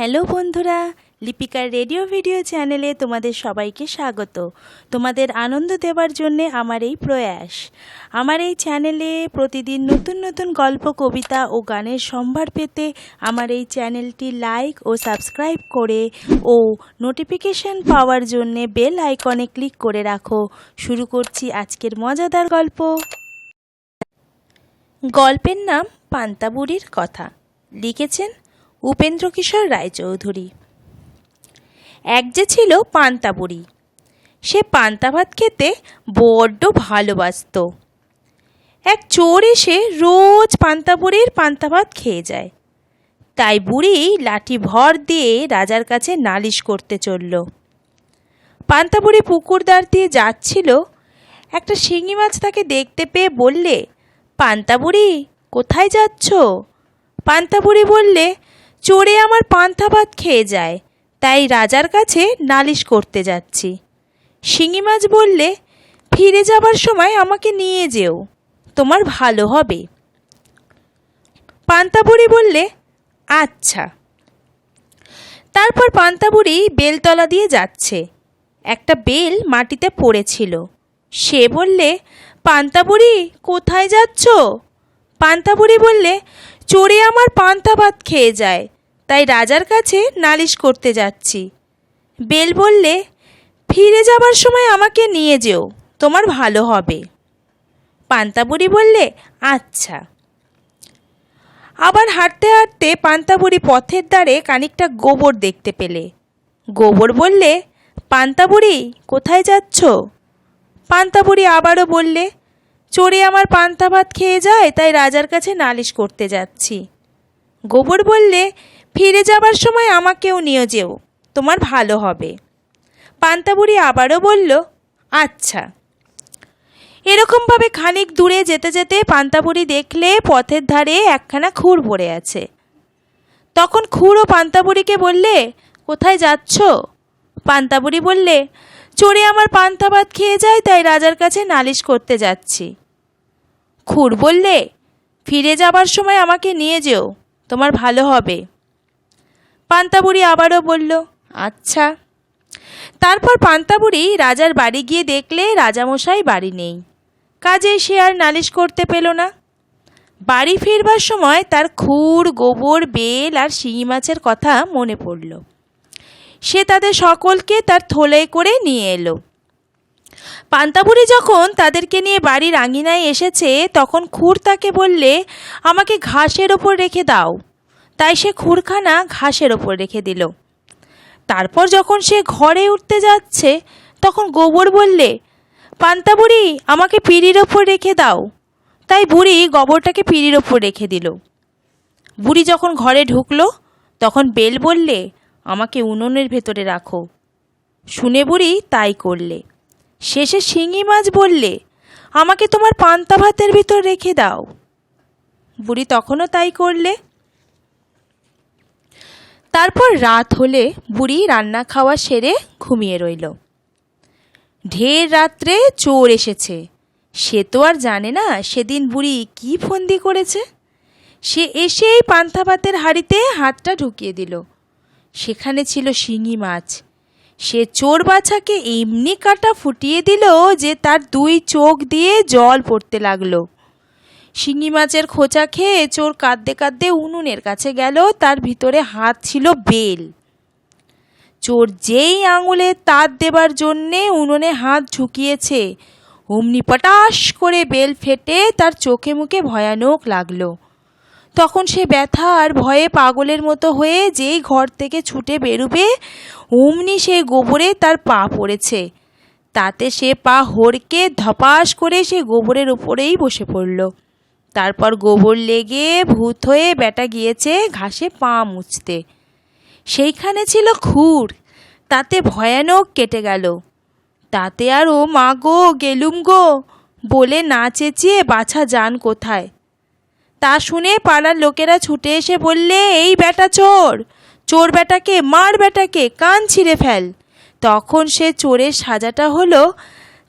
Hello বন্ধুরা, লিপিকার radio video চ্যানেলে তোমাদের সবাইকে স্বাগত। তোমাদের আনন্দ দেওয়ার জন্যে আমার এই প্রয়াস। আমার এই চ্যানেলে প্রতিদিন নতুন নতুন গল্প, কবিতা ও গানের সম্ভার পেতে আমার এই চ্যানেলটি লাইক ও সাবস্ক্রাইব করে ও নোটিফিকেশন পাওয়ার জন্যে বেল আইকনে ক্লিক করে রাখো। শুরু করছি আজকের মজাদার গল্প। গল্পের নাম পান্তাবুড়ির কথা। লিখেছেন উপেন্দ্র কিশোর রায়চৌধুরী। এক যে ছিল পান্তাবুড়ি। সে পান্তা ভাত খেতে বড্ড ভালোবাসত। এক চোর এসে রোজ পান্তাবুড়ির পান্তা ভাত খেয়ে যায়। তাই বুড়ি লাঠি ভর দিয়ে রাজার কাছে নালিশ করতে চলল। পান্তাবুড়ি পুকুর দ্বার দিয়ে যাচ্ছিল। একটা শিঙি মাছ তাকে দেখতে পেয়ে বললে, পান্তাবুড়ি, কোথায় যাচ্ছ? পান্তাবুড়ি বললে চোরে আমার পান্তা ভাত খেয়ে যায়, তাই রাজার কাছে নালিশ করতে যাচ্ছি। শিঙি মাছ বললে, ফিরে যাবার সময় আমাকে নিয়ে যেও, তোমার ভালো হবে। পান্তাবুড়ি বললে আচ্ছা। তারপর পান্তাবুড়ি বেলতলা দিয়ে যাচ্ছে। একটা বেল মাটিতে পড়েছিল। সে বললে, পান্তাবুড়ি, কোথায় যাচ্ছ? পান্তাবুড়ি বললে চোরে আমার পান্তা ভাত খেয়ে যায় তাই রাজার কাছে নালিশ করতে যাচ্ছি। বেল বললে, ফিরে যাবার সময় আমাকে নিয়ে যেও, তোমার ভালো হবে। পান্তাবুড়ি বললে আচ্ছা। আবার হাঁটতে হাঁটতে পান্তাবুড়ি পথের ধারে খানিকটা গোবর দেখতে পেলে। গোবর বললে, পান্তাবুড়ি, কোথায় যাচ্ছ? পান্তাবুড়ি আবারও বললে, চোরে আমার পান্তা ভাত খেয়ে যায়, তাই রাজার কাছে নালিশ করতে যাচ্ছি। গোবর বললে ফিরে যাবার সময় আমাকেও নিয়ে যেও, তোমার ভালো হবে। পান্তাবুড়ি আবারও বলল আচ্ছা। এরকমভাবে খানিক দূরে যেতে যেতে পান্তাবুড়ি দেখলে পথের ধারে একখানা খুর পড়ে আছে। তখন খুর ও পান্তাবুড়িকে বললে, কোথায় যাচ্ছ? পান্তাবুড়ি বললে, চোরে আমার পান্তা ভাত খেয়ে যায়, তাই রাজার কাছে নালিশ করতে যাচ্ছি। খুর বললে, ফিরে যাবার সময় আমাকে নিয়ে যেও, তোমার ভালো হবে। পান্তাবুড়ি আবারও বলল আচ্ছা। তারপর পান্তাবুড়ি রাজার বাড়ি গিয়ে দেখলে রাজামশাই বাড়ি নেই। কাজেই সে আর নালিশ করতে পেল না। বাড়ি ফিরবার সময় তার খুর গোবর বেল আর শিঙি মাছের কথা মনে পড়ল। সে তাদের সকলকে তার থলে করে নিয়ে এলো। পান্তাবুড়ি যখন তাদেরকে নিয়ে বাড়ির আঙিনায় এসেছে তখন খুর তাকে বললে আমাকে ঘাসের ওপর রেখে দাও। তাই সে খুরখানা ঘাসের ওপর রেখে দিল। তারপর যখন সে ঘরে উঠতে যাচ্ছে, তখন গোবর বললে, পান্তা বুড়ি, আমাকে পিড়ির ওপর রেখে দাও। তাই বুড়ি গোবরটাকে পিড়ির ওপর রেখে দিল। বুড়ি যখন ঘরে ঢুকলো, তখন বেল বললে, আমাকে উনুনের ভেতরে রাখো। শুনে বুড়ি তাই করলে। শেষে শিঙি মাছ বললে, আমাকে তোমার পান্তা ভাতের ভিতর রেখে দাও। বুড়ি তখনও তাই করলে। তারপর রাত হলে বুড়ি রান্না খাওয়া সেরে ঘুমিয়ে রইল। ঢের রাত্রে চোর এসেছে। সে তো আর জানে না সেদিন বুড়ি কি ফন্দি করেছে। সে এসেই পান্তা ভাতের হাঁড়িতে হাতটা ঢুকিয়ে দিল। সেখানে ছিল শিঙি মাছ। সে চোর বাছাকে এমনি কাটা ফুটিয়ে দিল যে তার দুই চোখ দিয়ে জল পড়তে লাগল। শিঙি মাছের খোঁচা খেয়ে চোর কাঁদতে কাঁদতে উনুনের কাছে গেল, তার ভিতরে হাত ছিল বেল। চোর যেই আঙুলে তার দেবার জন্যে উনুনে হাত ঝুঁকিয়েছে, অমনি পটাশ করে বেল ফেটে তার চোখে মুখে ভয়ানক লাগল। তখন সে ব্যথা আর ভয়ে পাগলের মতো হয়ে যেই ঘর থেকে ছুটে বেরুবে, অমনি সে গোবরে তার পা পড়েছে। তাতে সে পা হড়কে ধপাস করে সে গোবরের উপরেই বসে পড়ল। তারপর গোবর লেগে ভূত হয়ে বেটা গিয়েছে ঘাসে পা মুছতে। সেইখানে ছিল খুর, তাতে ভয়ানক কেটে গেল। তাতে আর ও মা গো, গেলুম গো, বলে না চেঁচিয়ে বাছা যান কোথায়। তা শুনে পাড়ার লোকেরা ছুটে এসে বললে, এই বেটা চোর চোর বেটাকে, মার বেটাকে, কান ছিঁড়ে ফেল। তখন সে চোরের সাজাটা হলো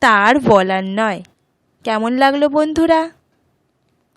তার বলার নয়। কেমন লাগল বন্ধুরা?